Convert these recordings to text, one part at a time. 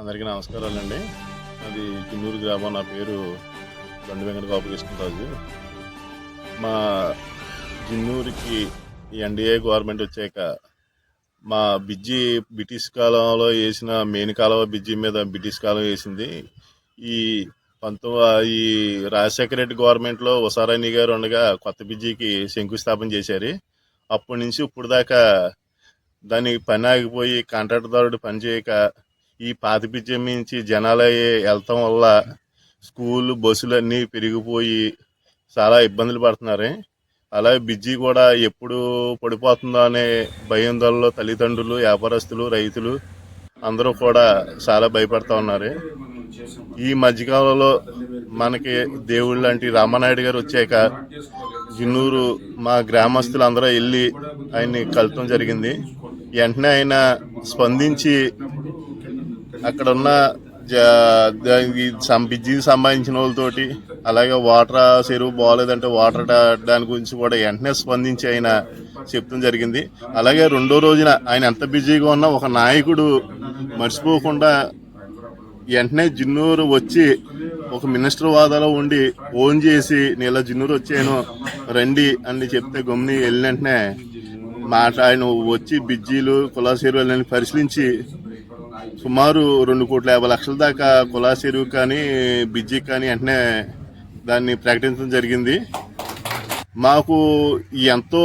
అందరికీ నమస్కారాలండి. అది చిన్నూరు గ్రామం నా పేరు బండి వెంకట గోపకృష్ణరాజు మా చిన్నూరికి ఎన్డీఏ గవర్నమెంట్ వచ్చాక మా బిజ్జి బ్రిటిష్ కాలంలో వేసిన మెయిన్ కాలువ బిజ్జి మీద బ్రిటిష్ కాలం వేసింది. ఈ పంతొమ్మిది ఈ రాజశేఖర రెడ్డి గవర్నమెంట్లో ఉసారాణి గారు ఉండగా కొత్త బిజ్జికి శంకుస్థాపన చేశారు. అప్పటి నుంచి ఇప్పుడు దాకా దానికి పని ఆగిపోయి కాంట్రాక్టర్దారుడు పని చేయక ఈ పాత పిచ్చి మించి జనాలు అయ్యి వెళ్తాం వల్ల స్కూల్ బస్సులు అన్నీ పెరిగిపోయి చాలా ఇబ్బందులు పడుతున్నారు. అలాగే బిజీ కూడా ఎప్పుడు పడిపోతుందో అనే భయందల్లో తల్లిదండ్రులు వ్యాపారస్తులు రైతులు అందరూ కూడా చాలా భయపడతా ఉన్నారు. ఈ మధ్యకాలంలో మనకి దేవుళ్ళు లాంటి రామానాయుడు గారు వచ్చాక జిన్నూరు మా గ్రామస్తులు అందరూ వెళ్ళి ఆయన్ని కలటం జరిగింది. వెంటనే ఆయన స్పందించి అక్కడ ఉన్న దానికి సం- బిజీకి సంబంధించిన వాళ్ళతోటి అలాగే వాటర్ చెరువు బాగాలేదంటే వాటర్ దాని గురించి కూడా వెంటనే స్పందించి ఆయన చెప్తాం జరిగింది. అలాగే రెండో రోజున ఆయన ఎంత బిజీగా ఉన్నా ఒక నాయకుడు మర్చిపోకుండా వెంటనే జిన్నూరు వచ్చి ఒక మినిస్టర్ వాదాలో ఉండి ఫోన్ చేసి నేను ఇలా జిన్నూరు వచ్చాను రండి అని చెప్తే గమ్ని వెళ్ళిన వెంటనే మాట ఆయన వచ్చి బిజ్జీలు కులాసేరు వెళ్ళని పరిశీలించి సుమారు రెండు కోట్ల యాభై లక్షల దాకా కులాసేరు కానీ బిజ్జి కానీ వెంటనే దాన్ని ప్రకటించడం జరిగింది. మాకు ఎంతో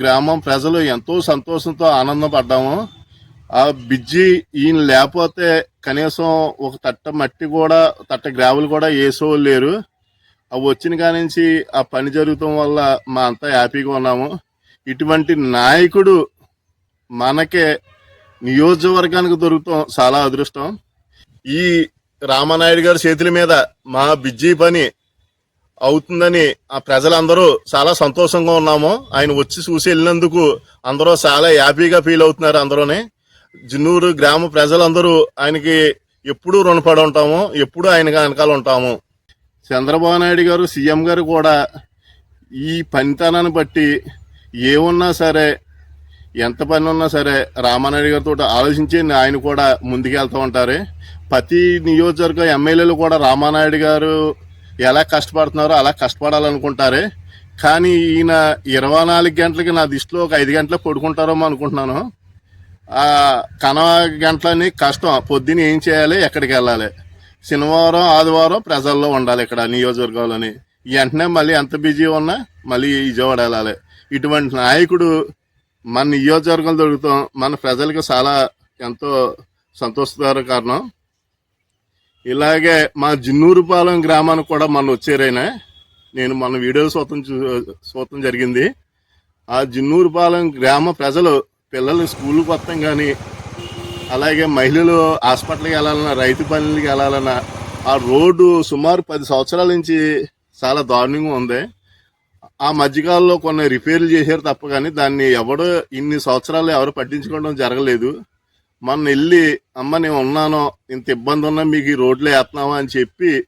గ్రామం ప్రజలు ఎంతో సంతోషంతో ఆనందం పడ్డాము ఆ బిజ్జి ఈయన లేకపోతే కనీసం ఒక తట్ట మట్టి కూడా తట్ట గ్రావులు కూడా వేసేవాళ్ళు లేరు. అవి వచ్చిన కానించి ఆ పని జరుగుతాం వల్ల మా అంతా హ్యాపీగా ఉన్నాము. ఇటువంటి నాయకుడు మనకే నియోజకవర్గానికి దొరుకుతాం చాలా అదృష్టం. ఈ రామనాయుడు గారి చేతుల మీద మా బిజ్జీ పని అవుతుందని ఆ ప్రజలందరూ చాలా సంతోషంగా ఉన్నాము. ఆయన వచ్చి చూసి వెళ్ళినందుకు అందరూ చాలా హ్యాపీగా ఫీల్ అవుతున్నారు అందరూనే. జిన్నూరు గ్రామ ప్రజలందరూ ఆయనకి ఎప్పుడూ రుణపడి ఉంటాము ఎప్పుడూ ఆయన వెనకాల ఉంటాము. చంద్రబాబు నాయుడు గారు సీఎం గారు కూడా ఈ పనితనాన్ని బట్టి ఏమున్నా సరే ఎంత పని ఉన్నా సరే రామానాయుడు గారితో ఆలోచించి ఆయన కూడా ముందుకెళ్తూ ఉంటారు. ప్రతి నియోజకవర్గ ఎమ్మెల్యేలు కూడా రామానాయుడు గారు ఎలా కష్టపడుతున్నారో అలా కష్టపడాలనుకుంటారు. కానీ ఈయన ఇరవై నాలుగు గంటలకి నా దృష్టిలో ఒక ఐదు గంటలకు పడుకుంటారేమో అనుకుంటున్నాను. కన గంటలని కష్టం. పొద్దున్న ఏం చేయాలి? ఎక్కడికి వెళ్ళాలి? శనివారం ఆదివారం ప్రజల్లో ఉండాలి ఇక్కడ నియోజకవర్గంలోని వెంటనే మళ్ళీ ఎంత బిజీ ఉన్నా మళ్ళీ విజయవాడ వెళ్ళాలి. ఇటువంటి నాయకుడు మన నియోజకవర్గం దొరుకుతాం. మన ప్రజలకు చాలా ఎంతో సంతోషకర కారణం. ఇలాగే మా జిన్నూరుపాలెం గ్రామానికి కూడా మన వచ్చారైనా నేను మన వీడియో చూడటం చూ చూడటం జరిగింది. ఆ జిన్నూరుపాలెం గ్రామ ప్రజలు పిల్లలు స్కూల్కి వస్తాం కానీ అలాగే మహిళలు హాస్పిటల్కి వెళ్ళాలన్నా రైతు పనులకి వెళ్ళాలన్నా ఆ రోడ్డు సుమారు పది సంవత్సరాల నుంచి చాలా దారుణంగా ఉంది. ఆ మధ్యకాలంలో కొన్ని రిపేర్లు చేశారు తప్ప కానీ దాన్ని ఎవడు ఇన్ని సంవత్సరాలు ఎవరు పట్టించుకోవడం జరగలేదు. మొన్న వెళ్ళి అమ్మ నేను ఉన్నాను ఇంత ఇబ్బంది ఉన్నా మీకు ఈ రోడ్లు వేస్తున్నావా? అని చెప్పి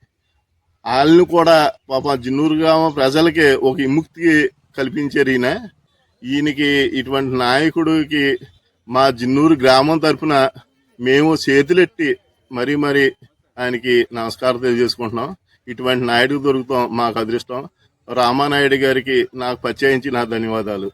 వాళ్ళని కూడా పాప జిన్నూరు గ్రామ ప్రజలకి ఒక విముక్తి కల్పించారు ఈయన. ఈయనకి ఇటువంటి నాయకుడికి మా జిన్నూరు గ్రామం తరఫున మేము చేతులెట్టి మరీ మరీ ఆయనకి నమస్కారం తెలియజేసుకుంటున్నాం. ఇటువంటి నాయుడు దొరుకుతాం మాకు అదృష్టం. రామానాయుడు గారికి నాకు పరిచయించి నా ధన్యవాదాలు.